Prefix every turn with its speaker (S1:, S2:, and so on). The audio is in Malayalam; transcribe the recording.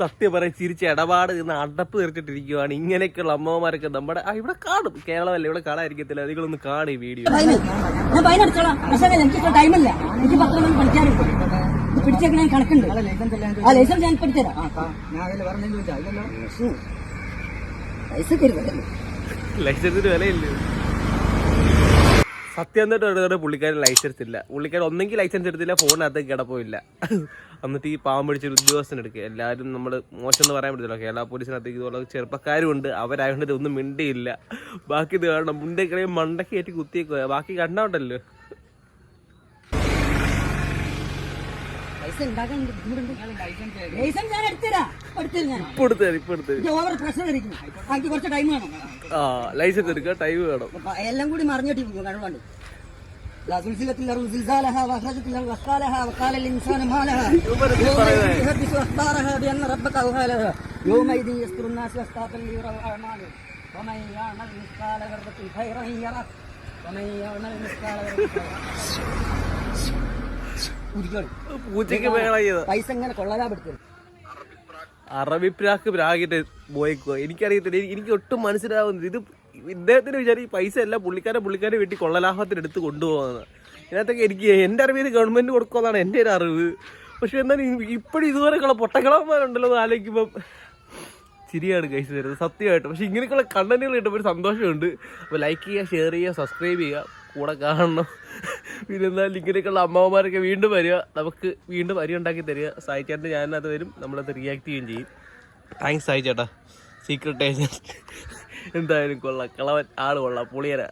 S1: സത്യം പറയാൻ ചിരിച്ച് ഇടപാട് നിന്ന് അടപ്പ് തീർച്ചിട്ടിരിക്കുവാണ് ഇങ്ങനെയൊക്കെയുള്ള അമ്മമാരൊക്കെ നമ്മുടെ ആ ഇവിടെ കാണും. കേരളമല്ല ഇവിടെ കാണാതിരിക്കത്തില്ല. നിങ്ങളൊന്ന് കാണും ഈ വീഡിയോ.
S2: പിടിച്ചേക്കണ കണക്കുണ്ട്. ആ ലൈസൻസ് ഞാൻ പഠിച്ചുതരാം ലൈസൻസ് തരുമല്ലോ
S1: ലൈസൻസിന് വിലയില്ല. സത്യം എന്നിട്ട് പുള്ളിക്കാരൻ ലൈസൻസ് ഇല്ല പുള്ളിക്കാരൻ ഒന്നെങ്കിൽ ലൈസൻസ് എടുത്തില്ല ഫോണിനകത്ത് കിടപ്പില്ല എന്നിട്ട് ഈ പാവം പിടിച്ചൊരു ഉദ്യോഗസ്ഥൻ എടുക്കുക. എല്ലാവരും നമ്മൾ മോശം എന്ന് പറയാൻ പറ്റില്ല കേരള പോലീസിനകത്തേക്ക് ഇതുപോലെ ചെറുപ്പക്കാരുണ്ട് അവരായതുകൊണ്ട് ഒന്നും മിണ്ടിയില്ല. ബാക്കി ഇത് കാണണം മുണ്ടേ മണ്ടക്കേറ്റി കുത്തിയേക്കുക ബാക്കി കണ്ടോണ്ടല്ലോ.
S2: ലൈസൻസ്
S1: എടുക്കുക ടൈം വേണം
S2: അപ്പൊ എല്ലാം കൂടി മറിഞ്ഞിട്ട് കഴിവുണ്ട് لا سلسلة الأرض زلزالها وأخرجت الأرض أثقالها وقال الإنسان ما لها يومئذ تحدث أخبارها بأن ربك أوحى لها يومئذ يصدر الناس أشتاتا ليروا أعمالهم ومن يعمل مثقال ذرة خيرا يره ومن يعمل مثقال ذرة
S1: പൂച്ചയ്ക്ക്
S2: പൈസ ഇങ്ങനെ
S1: അറബി പ്രാക്ക് പ്രാഗിട്ട് പോയിക്കോ. എനിക്കറിയത്തില്ല. എനിക്ക് ഒട്ടും മനസ്സിലാവുന്നത് ഇത് ഇദ്ദേഹത്തിന് വിചാരം ഈ പൈസ എല്ലാം പുള്ളിക്കാരെ പുള്ളിക്കാരെ വീട്ടിൽ കൊള്ളലാഭത്തിന് എടുത്ത് കൊണ്ടുപോകുന്നത് ഇതിനകത്തൊക്കെ എനിക്ക് എന്റെ അറിവിൽ ഗവൺമെന്റ് കൊടുക്കുമെന്നാണ് എന്റെ ഒരു അറിവ്. പക്ഷെ എന്നാലും ഇപ്പോഴും ഇതുവരെയുള്ള പൊട്ടക്കളന്മാരുണ്ടല്ലോ ആലോചിക്കുമ്പം ചിരിയാണ് കഴിച്ചു തരുന്നത് സത്യമായിട്ട്. പക്ഷെ ഇങ്ങനെയൊക്കെയുള്ള കണ്ടന്റുകൾ കിട്ടുമ്പോൾ ഒരു സന്തോഷമുണ്ട്. അപ്പോൾ ലൈക്ക് ചെയ്യുക ഷെയർ ചെയ്യുക സബ്സ്ക്രൈബ് ചെയ്യുക. കൂടെ കാണണം. പിന്നെ എന്നാൽ ഇങ്ങനെയൊക്കെയുള്ള അമ്മാവന്മാരൊക്കെ വീണ്ടും വരിക. നമുക്ക് വീണ്ടും അരി ഉണ്ടാക്കി തരിക. സായിച്ചേട്ടന്റെ ഞാനത് വരും. നമ്മളത് റിയാക്ട് ചെയ്യുകയും ചെയ്യും. താങ്ക്സ് സായി ചേട്ടാ സീക്രട്ട് ഏജന്റ് എന്തായാലും കൊള്ളാം. കളവൻ ആൾ കൊള്ളാം. പുളിയര